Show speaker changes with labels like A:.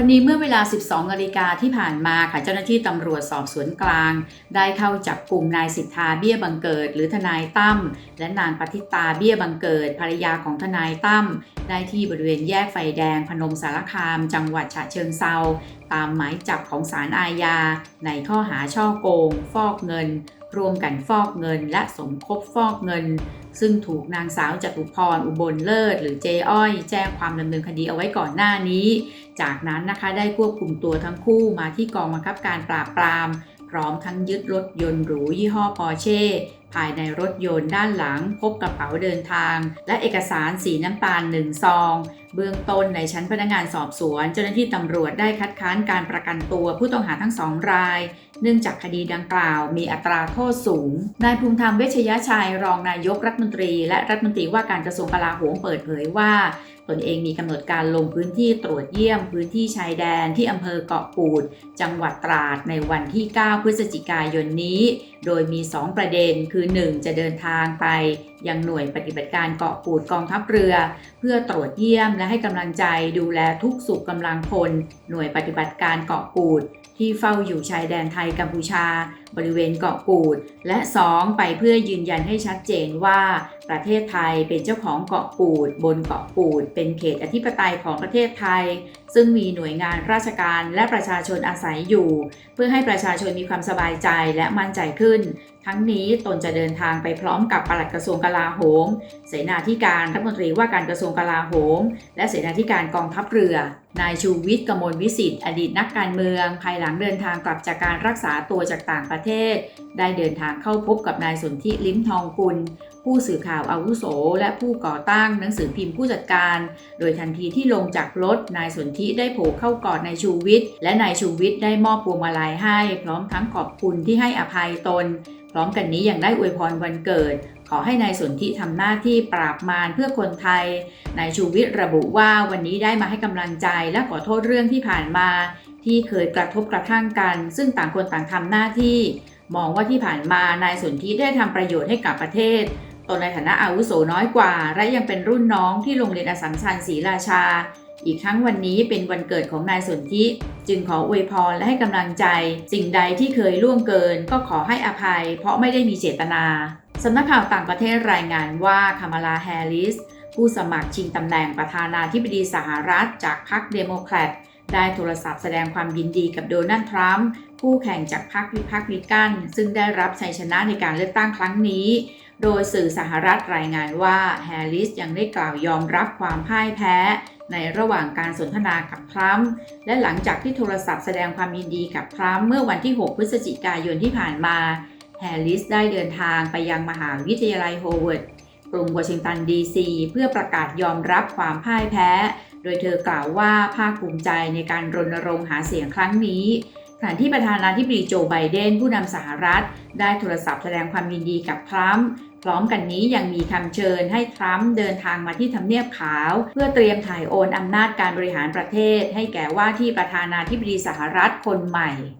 A: วันนี้เมื่อเวลา 12นาฬิกาที่ผ่านมาค่ะเจ้าหน้าที่ตำรวจสอบสวนกลาง ได้เข้าจับกลุ่มนายสิทธาเบี้ยบังเกิด หรือทนายตั้มและนางปฏิตาเบี้ยบังเกิด ภรรยาของทนายตั้มได้ที่บริเวณแยกไฟแดงพนมสารคาม จังหวัดฉะเชิงเซาตามหมายจับของศาลอาญาในข้อหาช่อโกง ฟอกเงิน ร่วมกันฟอกเงินและสมคบฟอกเงิน ซึ่งถูกนางสาวจตุพรอุบลเลิศ หรือเจอ้อย แจ้งความดำเนินคดีเอาไว้ก่อนหน้านี้ จากนั้นนะคะได้ควบคุมตัวทั้งคู่มาที่กองบังคับการปราบปราม พร้อมทั้งยึดรถยนต์หรูยี่ห้อปอร์เช่ภายในรถยนต์ด้านหลังพบกระเป๋าเดินทาง และเอกสารสีน้ำตาลหนึ่งซองเบื้องต้นในชั้นพนักงานสอบสวน เจ้าหน้าที่ตำรวจได้คัดค้านการประกันตัวผู้ต้องหาทั้งสองราย เนื่องจากคดีดังกล่าวมีอัตราโทษสูง นายภูมิธรรมเวชยชัยรองนายกรัฐมนตรี และรัฐมนตรีว่าการกระทรวงกลาโหมเปิดเผยว่าตนเองมีกำหนดการลงพื้นที่ตรวจเยี่ยมพื้นที่ชายแดนที่อำเภอเกาะกูด จังหวัดตราดในวันที่ 9 พฤศจิกายนนี้ โดยมี 2 ประเด็นคือ 1. จะเดินทางไป ยังหน่วยปฏิบัติการเกาะกูดกองทัพเรือ เพื่อตรวจเยี่ยมและให้กำลังใจดูแลทุกสุขกำลังพล หน่วยปฏิบัติการเกาะกูด ที่เฝ้าอยู่ชายแดนไทยกัมพูชาบริเวณเกาะกูด และ 2. ไปเพื่อยืนยันให้ชัดเจนว่าประเทศไทยเป็นเจ้าของเกาะกูด บนเกาะกูด เป็นเขตอธิปไตยของประเทศไทย ซึ่งมีหน่วยงานราชการและประชาชนอาศัยอยู่ เพื่อให้ประชาชนมีความสบายใจและมั่นใจขึ้น ทั้งนี้ตนจะเดินทางไปพร้อมกับปลัดกระทรวงกลาโหม เสนาธิการรัฐมนตรีว่าการกระทรวงกลาโหม และเสนาธิการกองทัพเรือนายชูวิทย์กมลวิสิทธิ์อดีตนักการเมือง ภายหลังเดินทางกลับจากการรักษาตัวจากต่างประเทศได้เดินทางเข้าพบกับนายสนธิลิ้มทองกุล ผู้สื่อข่าวอาวุโส และผู้ก่อตั้งหนังสือพิมพ์ผู้จัดการ โดยทันทีที่ลงจากรถนายสนธิได้โผล่เข้ากอดนายชูวิทย์และนายชูวิทย์ได้มอบพวงมาลัยให้ พร้อมทั้งขอบคุณที่ให้อภัยตน พร้อมกันนี้ยังได้อวยพรวันเกิดขอให้นายสนธิทำหน้าที่ปราบมารเพื่อคนไทย นายชูวิทย์ระบุว่าวันนี้ได้มาให้กำลังใจและขอโทษเรื่องที่ผ่านมา ที่เคยกระทบกระทั่งกัน ซึ่งต่างคนต่างทำหน้าที่ มองว่าที่ผ่านมานายสนธิได้ทำประโยชน์ให้กับประเทศตนในฐานะอาวุโสน้อยกว่า และยังเป็นรุ่นน้องที่โรงเรียนอสัมชัญศรีราชา อีกทั้งวันนี้เป็นวันเกิดของนายสนธิจึงขออวยพรและให้กำลังใจ สิ่งใดที่เคยล่วงเกิน ก็ขอให้อภัย เพราะไม่ได้มีเจตนาสำนักข่าวต่างประเทศรายงานว่าคามาลาแฮร์ริส ผู้สมัครชิงตำแหน่งประธานาธิบดีสหรัฐ จากพรรคเดโมแครต ได้โทรศัพท์แสดงความยินดีกับโดนัลด์ทรัมป์ผู้แข่งจากพรรคริพับลิกัน ซึ่งได้รับชัยชนะในการเลือกตั้งครั้งนี้ โดยสื่อสหรัฐรายงานว่าแฮร์ริสยังได้กล่าวยอมรับความพ่ายแพ้ ในระหว่างการสนทนากับทรัมป์และหลังจากที่โทรศัพท์แสดงความยินดีกับทรัมป์เมื่อวันที่ 6 พฤศจิกายนที่ผ่านมาแฮร์ริสได้เดินทางไปยังมหาวิทยาลัยโฮเวิร์ดกรุงวอชิงตันดีซีเพื่อประกาศยอมรับความพ่ายแพ้ โดยเธอกล่าวว่าภาคภูมิใจในการรณรงค์หาเสียงครั้งนี้ขณะที่ประธานาธิบดีโจไบเดนผู้นำสหรัฐ ได้โทรศัพท์แสดงความยินดีกับทรัมป์พร้อมกันนี้ยังมีคำเชิญให้ทรัมป์เดินทางมาที่ทำเนียบขาว เพื่อเตรียมถ่ายโอนอำนาจการบริหารประเทศ ให้แก่ว่าที่ประธานาธิบดีสหรัฐคนใหม่